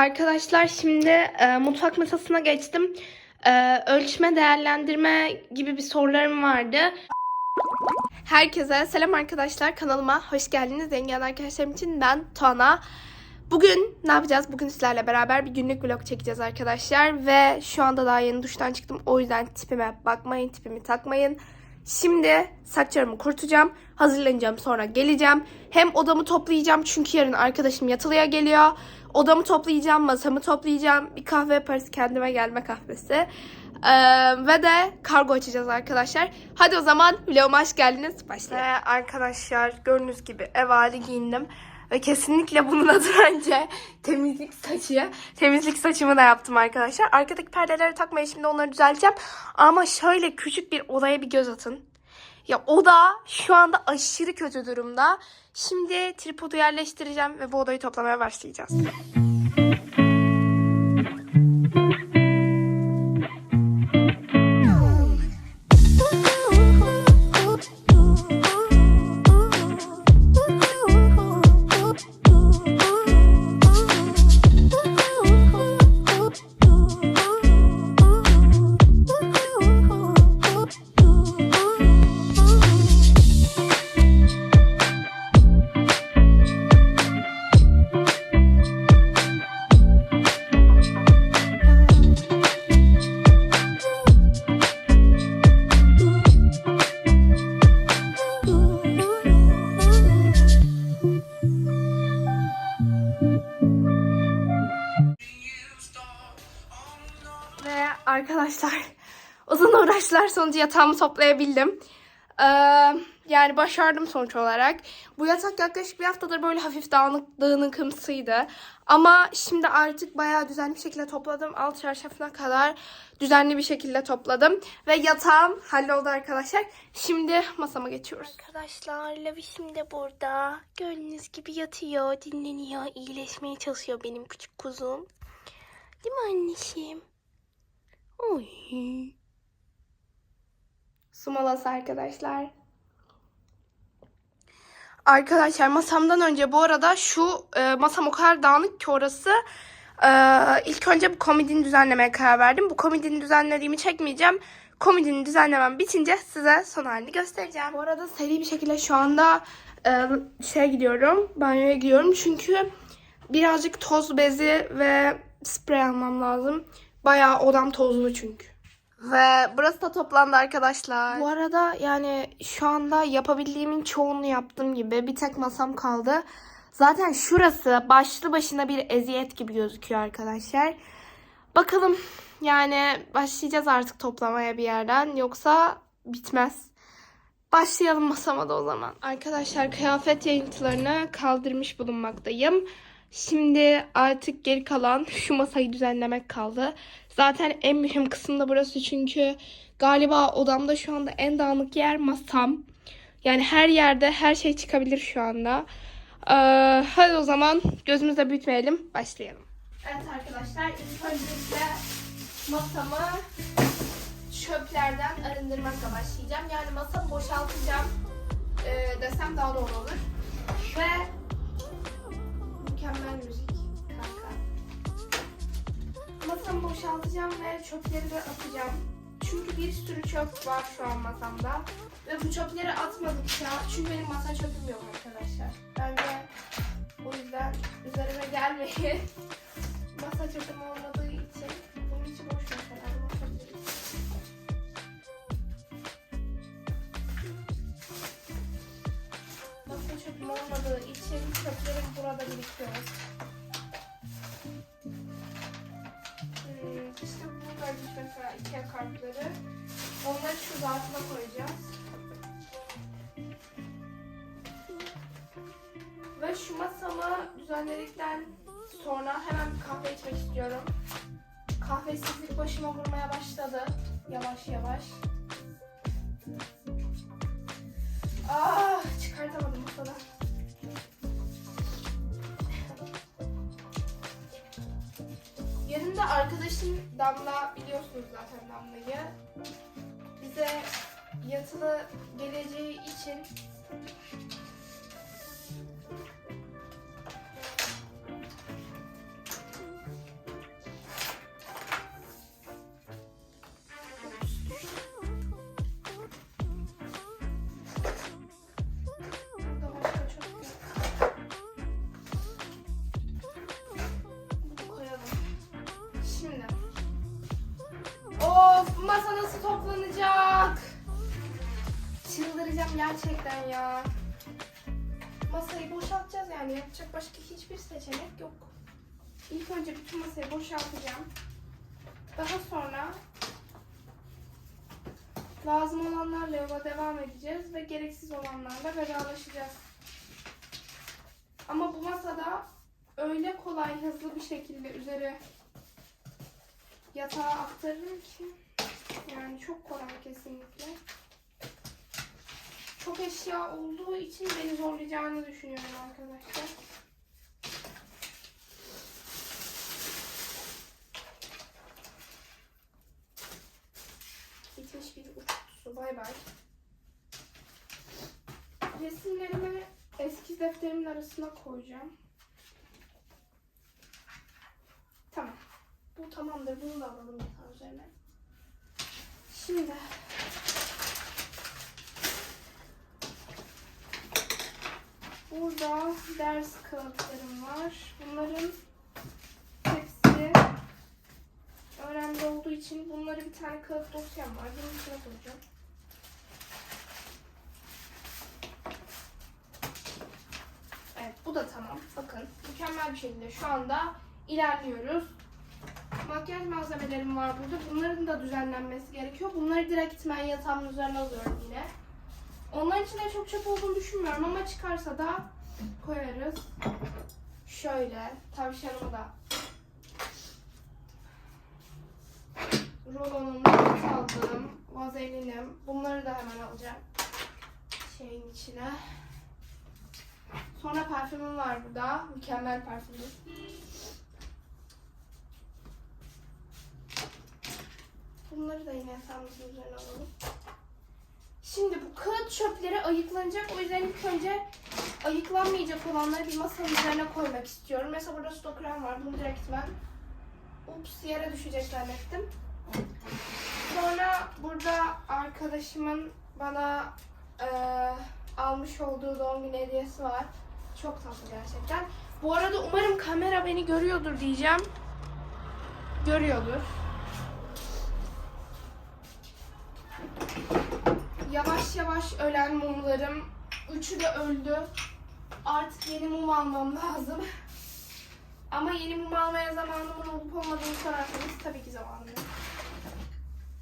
Arkadaşlar şimdi e, mutfak masasına geçtim. E, ölçme, değerlendirme gibi bir sorularım vardı. Herkese selam arkadaşlar. Kanalıma hoş geldiniz. Zengin arkadaşlarım için ben Tuana. Bugün ne yapacağız? Bugün sizlerle beraber bir günlük vlog çekeceğiz arkadaşlar. Ve şu anda daha yeni duştan çıktım. O yüzden tipime bakmayın, tipimi takmayın. Şimdi saçlarımı kurutacağım. Hazırlanacağım sonra geleceğim. Hem odamı toplayacağım çünkü yarın arkadaşım yatılıya geliyor. Odamı toplayacağım, masamı toplayacağım. Bir kahve yaparız kendime gelme kahvesi. Ee, ve de kargo açacağız arkadaşlar. Hadi o zaman vloguma hoş geldiniz. Başlayalım. Ve arkadaşlar gördüğünüz gibi ev hali giyindim. Ve kesinlikle bunun adı önce temizlik saçı. Temizlik saçımı da yaptım arkadaşlar. Arkadaki perdeleri takmayın şimdi onları düzelteceğim. Ama şöyle küçük bir odaya bir göz atın. Ya oda şu anda aşırı kötü durumda. Şimdi tripodu yerleştireceğim ve bu odayı toplamaya başlayacağız. Arkadaşlar uzun uğraşlar sonucu yatağımı toplayabildim. Ee, yani başardım sonuç olarak. Bu yatak yaklaşık bir haftadır böyle hafif dağınık, dağınıkımsıydı. Ama şimdi artık bayağı düzenli bir şekilde topladım. Alt çarşafına kadar düzenli bir şekilde topladım. Ve yatağım halloldu arkadaşlar. Şimdi masama geçiyoruz. Arkadaşlar Lavişim de burada. Gördüğünüz gibi yatıyor, dinleniyor, iyileşmeye çalışıyor benim küçük kuzum. Değil mi anneciğim? Oy. Su molası arkadaşlar. Arkadaşlar masamdan önce bu arada şu e, masam o kadar dağınık ki orası. E, ilk önce bu komodini düzenlemeye karar verdim. Bu komodini düzenlediğimi çekmeyeceğim. Komodini düzenlemem bitince size son halini göstereceğim. Bu arada seri bir şekilde şu anda e, şey gidiyorum. Banyoya gidiyorum. Çünkü birazcık toz bezi ve sprey almam lazım. Bayağı odam tozlu çünkü. Ve burası da toplandı arkadaşlar. Bu arada yani şu anda yapabildiğimin çoğunu yaptım gibi. Bir tek masam kaldı. Zaten şurası başlı başına bir eziyet gibi gözüküyor arkadaşlar. Bakalım yani başlayacağız artık toplamaya bir yerden. Yoksa bitmez. Başlayalım masama da o zaman. Arkadaşlar kıyafet yayıntılarını kaldırmış bulunmaktayım. Şimdi artık geri kalan şu masayı düzenlemek kaldı. Zaten en mühim kısım da burası çünkü galiba odamda şu anda en dağınık yer masam. Yani her yerde her şey çıkabilir şu anda. Ee, hadi o zaman gözümüzde büyütmeyelim. Başlayalım. Evet arkadaşlar ilk öncelikle masamı çöplerden arındırmakla başlayacağım. Yani masamı boşaltacağım ee, desem daha doğru olur. Ve kanka. Masamı boşaltacağım ve çöpleri de atacağım. Çünkü bir sürü çöp var şu an masamda. Ve bu çöpleri atmadıkça, çünkü benim masa çöpüm yok arkadaşlar. Bence o yüzden üzerime gelmeyin. masa çöpüm olmadığı için bunun içi boş çöpüm olmadığı için çöplerim burada birikiyor. Hmm, işte buradaymış mesela Ikea kartları. Onları şu zarfına koyacağız. Ve şu masamı düzenledikten sonra hemen bir kahve içmek istiyorum. Kahvesizlik başıma vurmaya başladı. Yavaş yavaş. Ah çıkartamadım masadan. Yarın da arkadaşım Damla biliyorsunuz zaten Damla'yı. Bize yatılı geleceği için gerçekten ya. Masayı boşaltacağız yani yapacak başka hiçbir seçenek yok. İlk önce bütün masayı boşaltacağım. Daha sonra lazım olanlarla yola devam edeceğiz ve gereksiz olanlarla vedalaşacağız. Ama bu masada öyle kolay hızlı bir şekilde üzeri yatağa aktarırım ki yani çok kolay kesinlikle. Çok eşya olduğu için beni zorlayacağını düşünüyorum arkadaşlar. Bitmiş bir uç kutusu. Bay bay. Resimlerimi eskiz defterimin arasına koyacağım. Tamam. Bu tamamdır. Bunu da alalım yatağın üzerine. Şimdi burada ders kağıtlarım var. Bunların hepsi önemli olduğu için bunları bir tane kağıt dosyam var. Bunun içine koyacağım. Evet bu da tamam. Bakın mükemmel bir şekilde şu anda ilerliyoruz. Makyaj malzemelerim var burada. Bunların da düzenlenmesi gerekiyor. Bunları direkt ben yatağımın üzerine alıyorum yine. Onların içinde çok çöp olduğunu düşünmüyorum ama çıkarsa da koyarız. Şöyle tavşanımı da rolonum, not aldığım, vazelinim. Bunları da hemen alacağım şeyin içine. Sonra parfümüm var burada. Mükemmel parfümüm. Bunları da yine yatağımızın üzerine alalım. Şimdi bu kağıt çöpleri ayıklanacak. O yüzden ilk önce ayıklanmayacak olanları bir masanın üzerine koymak istiyorum. Mesela burada stokrem var. Bunu direkt ben ups yere düşecek zannettim. Sonra burada arkadaşımın bana eee, almış olduğu doğum günü hediyesi var. Çok tatlı gerçekten. Bu arada umarım kamera beni görüyordur diyeceğim. Görüyordur. Yavaş yavaş ölen mumlarım. Üçü de öldü. Artık yeni mum almam lazım. Ama yeni mum almaya zamanımın olup olmadığını sorarsanız tabii ki zamanım.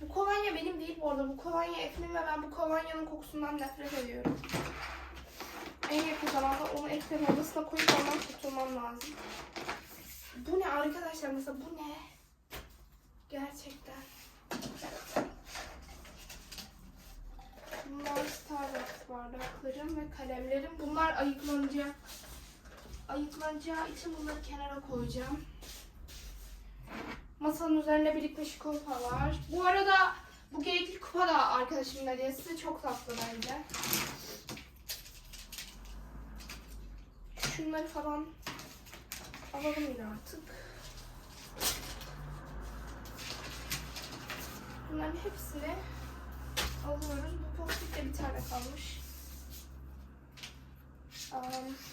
Bu kolonya benim değil bu arada. Bu kolonya Efe'nin ve ben bu kolonyanın kokusundan nefret ediyorum. En yakın zamanda onu Efe'nin odasına koyup ondan kurtulmam lazım. Bu ne arkadaşlar mesela bu ne? Gerçekten. Starbucks bardaklarım ve kalemlerim. Bunlar ayıklanacak. Ayıklanacağı için bunları kenara koyacağım. Masanın üzerine birikmiş kupa var. Bu arada bu geyikli kupa da arkadaşımın hediyesi. Çok tatlı bence. Şunları falan alalım yine artık. Bunların hepsini alıyoruz. Bu postit bir tane kalmış.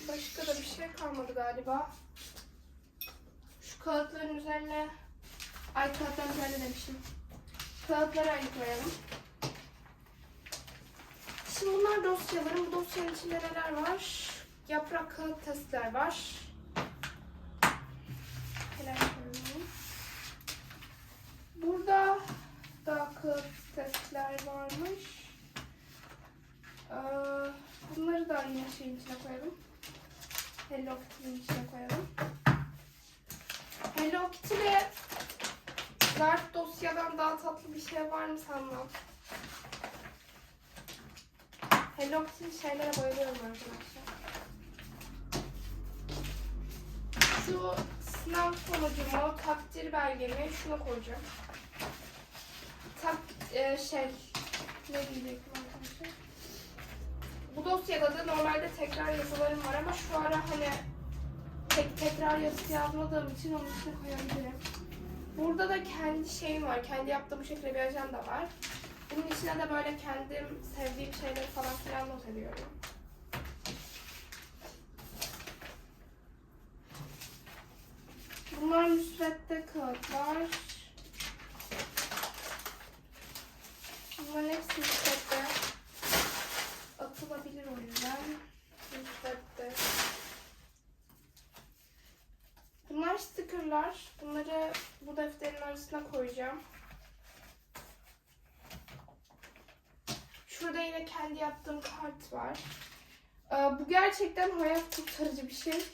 Başka da bir şey kalmadı galiba. Şu kağıtların üzerine Ay kağıtların üzerine demişim. Kağıtları ayıklayalım. Şimdi bunlar dosyalarım. Bu dosyanın içinde neler var? Yaprak kağıt testler var. Burada da kağıt testler varmış. Ee, bunları da yine şeyin içine koyalım. Hello Kitty'nin içine koyalım. Hello Kitty ve Zarf dosyadan daha tatlı bir şey var mı sanmam. Hello Kitty şeylere bayılıyorum arkadaşlar. Şu sınav sonucumu, takdir belgemi şuna koyacağım. Tak, e, şey, ne diyecektim? Bu dosyada da normalde tekrar yazılarım var ama şu ara hani tek tekrar yazısı yazmadığım için onun içine koyabilirim. Burada da kendi şeyim var. Kendi yaptığım bu şekilde bir ajanda var. Bunun içine de böyle kendim sevdiğim şeyleri falan filan not ediyorum. Bunlar müsvedde kağıtlar. Bunların hepsi müsvedde. Atılabilir o yüzden. Müsvedde. Bunlar stickerlar. Bunları bu defterin arasına koyacağım. Şurada yine kendi yaptığım kart var. Ee, bu gerçekten hayat kurtarıcı bir şey.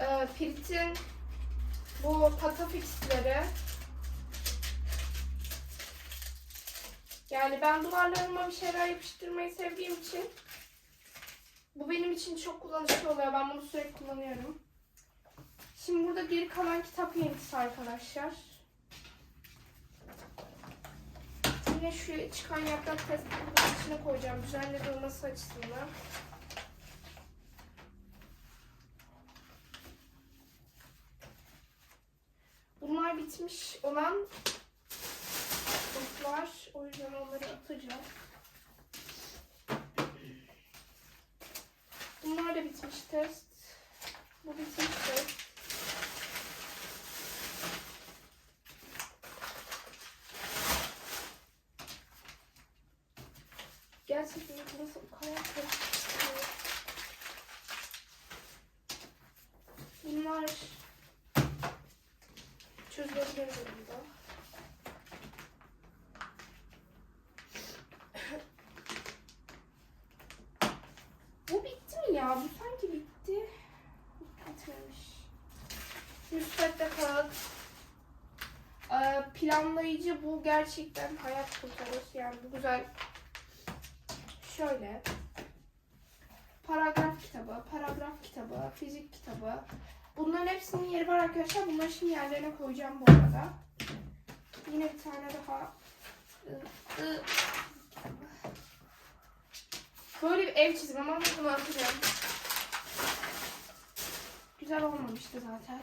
Ee, Pirit'in bu patafixleri. Yani ben duvarlarıma bir şeyler yapıştırmayı sevdiğim için bu benim için çok kullanışlı oluyor. Ben bunu sürekli kullanıyorum. Şimdi burada geri kalan kitap yenisi arkadaşlar. Yine şu çıkan yaprak testini içine koyacağım. Düzenli durması açısından. Bunlar bitmiş olan notlar. O yüzden onları atacağım. Bunlar da bitmiş test. Bu bitmiş test. Gerçekten burası o kadar karışık ki. Bunlar çözülebilir durumda. Bu bitti mi ya? Bu sanki bitti. Bitmemiş. Müsvedde kağıt. Ee, planlayıcı bu gerçekten hayat kurtarır. Yani bu güzel. Şöyle. Paragraf kitabı, paragraf kitabı, fizik kitabı. Bunların hepsinin yeri var arkadaşlar. Bunları şimdi yerlerine koyacağım bu arada. Yine bir tane daha. Böyle bir ev çizim ama bunu atacağım. Güzel olmamıştı zaten.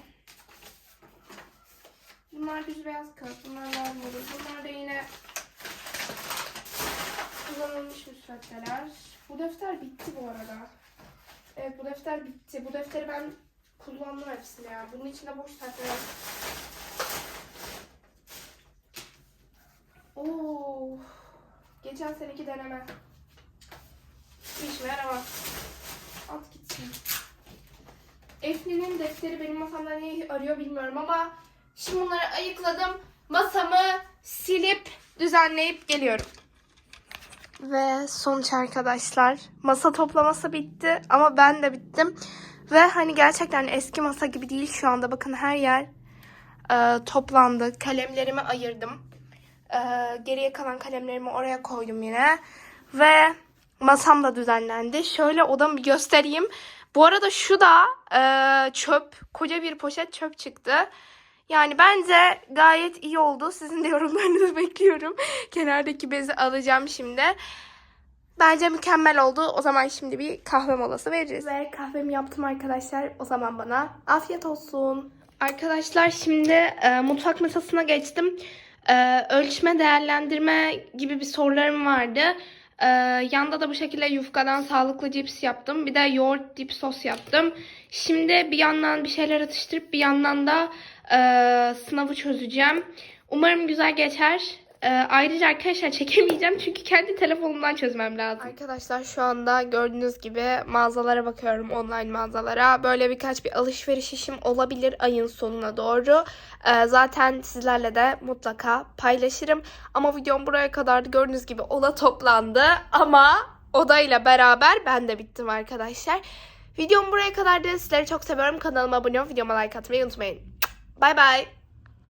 Bunlar düz beyaz kağıt. Bunlar lavabo. Bunlar da yine kullanılmış müsveddeler. Bu defter bitti bu arada. Evet bu defter bitti. Bu defteri ben kullandım hepsini ya. Bunun içinde boş sayfalar. var. Oo. Geçen seneki deneme. Bir işime yaramaz. At gitsin. Eflin'in defteri benim masamda ne arıyor bilmiyorum ama şimdi bunları ayıkladım. Masamı silip düzenleyip geliyorum. Ve sonuç arkadaşlar masa toplaması bitti ama ben de bittim. Ve hani gerçekten eski masa gibi değil şu anda bakın her yer e, toplandı. Kalemlerimi ayırdım. E, geriye kalan kalemlerimi oraya koydum yine. Ve masam da düzenlendi. Şöyle odamı bir göstereyim. Bu arada şu da e, çöp. Koca bir poşet çöp çıktı. Yani bence gayet iyi oldu. Sizin de yorumlarınızı bekliyorum. Kenardaki bezi alacağım şimdi. Bence mükemmel oldu. O zaman şimdi bir kahve molası veririz. Ve kahvemi yaptım arkadaşlar. O zaman bana afiyet olsun. Arkadaşlar şimdi e, mutfak masasına geçtim. E, ölçme, değerlendirme gibi bir sorularım vardı. E, yanda da bu şekilde yufkadan sağlıklı cips yaptım. Bir de yoğurt dip sos yaptım. Şimdi bir yandan bir şeyler atıştırıp bir yandan da e, sınavı çözeceğim. Umarım güzel geçer. Ee, ayrıca arkadaşlar çekemeyeceğim çünkü kendi telefonumdan çözmem lazım. Arkadaşlar şu anda gördüğünüz gibi mağazalara bakıyorum online mağazalara. Böyle birkaç bir alışveriş işim olabilir ayın sonuna doğru. Ee, zaten sizlerle de mutlaka paylaşırım. Ama videom buraya kadar gördüğünüz gibi oda toplandı. Ama odayla beraber ben de bittim arkadaşlar. Videom buraya kadar da sizleri çok seviyorum. Kanalıma abone olup videoma like atmayı unutmayın. Bay bay.